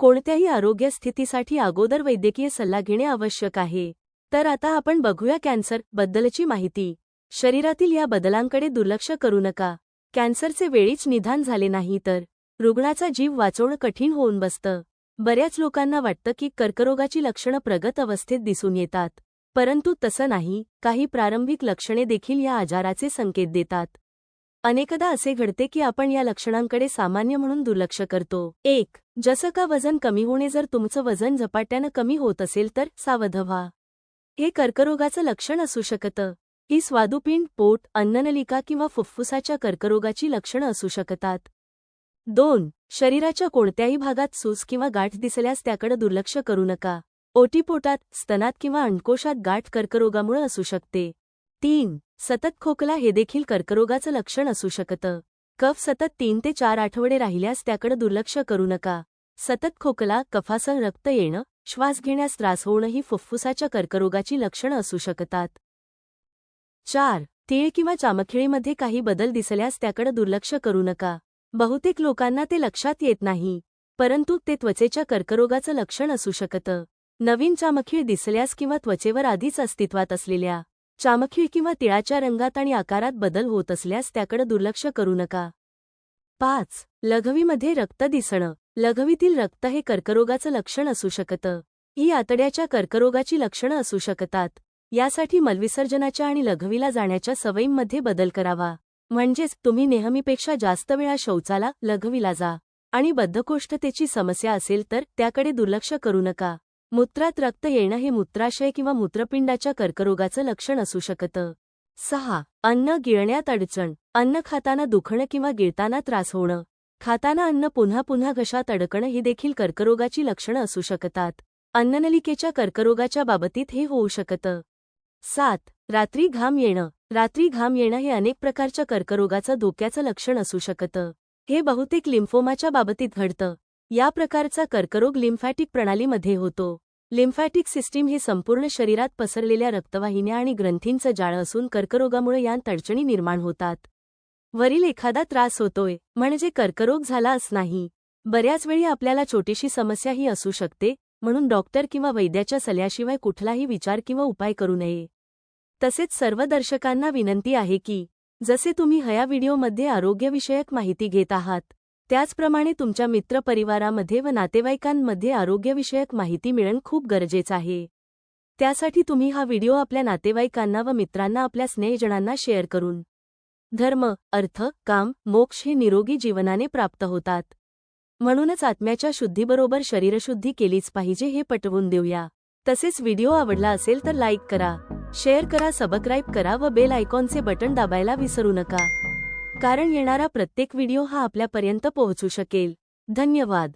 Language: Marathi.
कोणत्याही आरोग्य स्थितीसाठी अगोदर वैद्यकीय सल्ला घेणे आवश्यक आहे. तर आता आपण बघूया कॅन्सर बद्दलची माहिती. शरीरातील या बदलांकडे दुर्लक्ष करू नका. कॅन्सरचे वेळीच निदान झाले नाही तर रुग्णाचा जीव वाचवणं कठीण होऊन बसतं. बऱ्याच लोकांना वाटतं की कर्करोगाची लक्षणं प्रगत अवस्थेत दिसून येतात. परंतु तसं नाही. काही प्रारंभिक लक्षणे देखील या आजाराचे संकेत देतात. अनेकदा असे घडते की आपण या लक्षणांकडे सामान्य म्हणून दुर्लक्ष करतो. एक जसं का वजन कमी होणे जर तुमचं वजन झपाट्यानं कमी होत असेल तर सावध व्हा. हे कर्करोगाचं लक्षण असू शकतं. ही स्वादुपिंड पोट अन्ननलिका किंवा फुफ्फुसाच्या कर्करोगाची लक्षणं असू शकतात. दोन शरीराच्या कोणत्याही भागात सूस किंवा गाठ दिसल्यास त्याकडे दुर्लक्ष करू नका. ओटीपोटात स्तनात किंवा अंडकोशात गाठ कर्करोगामुळे असू शकते. तीन सतत खोकला हे देखील कर्करोगाचं लक्षण असू शकतं. कफ सतत तीन ते चार आठवडे राहिल्यास त्याकडे दुर्लक्ष करू नका. सतत खोकला कफासह रक्त येणं श्वास घेण्यास त्रास होणं ही फुफ्फुसाच्या कर्करोगाची लक्षणं असू शकतात. चार. तीळ किंवा चामखिळीमध्ये काही बदल दिसल्यास त्याकडे दुर्लक्ष करू नका. बहुतेक लोकांना ते लक्षात येत नाही परंतु ते त्वचेच्या कर्करोगाचं लक्षण असू शकतं. नवीन चामखीळ दिसल्यास किंवा त्वचेवर आधीच अस्तित्वात असलेल्या चामखी किंवा तिळाच्या रंगात आणि आकारात बदल होत असल्यास त्याकडे दुर्लक्ष करू नका. पाच. लघवीमध्ये रक्त दिसणं. लघवीतील रक्त हे कर्करोगाचं लक्षण असू शकतं. ही आतड्याच्या कर्करोगाची लक्षणं असू शकतात. यासाठी मलविसर्जनाच्या आणि लघवीला जाण्याच्या सवयींमध्ये बदल करावा. म्हणजेच तुम्ही नेहमीपेक्षा जास्त वेळा शौचाला लघवीला जा. आणि बद्धकोष्ठतेची समस्या असेल तर त्याकडे दुर्लक्ष करू नका. मूत्रात रक्त येणं हे मूत्राशय किंवा मूत्रपिंडाच्या कर्करोगाचं लक्षण असू शकतं. सहा. अन्न गिळण्यात अडचण. अन्न खाताना दुखणं किंवा गिळताना त्रास होणं. खाताना अन्न पुन्हा पुन्हा घशात अडकणं ही देखील कर्करोगाची लक्षणं असू शकतात. अन्ननलिकेच्या कर्करोगाच्या बाबतीत हे होऊ शकतं. सात. रात्री घाम येणं. रात्री घाम येणं हे अनेक प्रकारच्या कर्करोगाचं धोक्याचं लक्षण असू शकतं. हे बहुतेक लिम्फोमाच्या बाबतीत घडतं. या प्रकारचा कर्करोग लिम्फॅटिक प्रणालीमध्ये होतो. लिम्फॅटिक सिस्टीम हे संपूर्ण शरीरात पसरलेल्या रक्तवाहिन्या आणि ग्रंथींचं जाळं असून कर्करोगामुळे यात अडचणी निर्माण होतात. वरील एखादा त्रास होतोय म्हणजे कर्करोग झालाच नाही बऱ्याच वेळी आपल्याला छोटीशी समस्या ही असू शकते म्हणून डॉक्टर किंवा वैद्याच्या सल्ल्याशिवाय कुठलाही विचार किंवा उपाय करू नये. तसेच सर्व दर्शकांना विनंती आहे की जसे तुम्ही हया व्हिडिओमध्ये आरोग्यविषयक माहिती घेत आहात त्याचप्रमाणे तुमच्या मित्रपरिवारामध्ये व नातेवाईकांमध्ये आरोग्यविषयक माहिती मिळणं खूप गरजेचं आहे. त्यासाठी तुम्ही हा व्हिडिओ आपल्या नातेवाईकांना व मित्रांना आपल्या स्नेहजणांना शेअर करून. धर्म अर्थ काम मोक्ष हे निरोगी जीवनाने प्राप्त होतात. म्हणूनच आत्म्याच्या शुद्धीबरोबर शरीरशुद्धी केलीच पाहिजे हे पटवून देऊया. तसेच व्हिडिओ आवडला असेल तर लाईक करा शेअर करा सबस्क्राईब करा व बेल आयकॉनचे बटन दाबायला विसरू नका. कारण येणारा प्रत्येक व्हिडिओ हा आपल्यापर्यंत पोहोचू शकेल. धन्यवाद.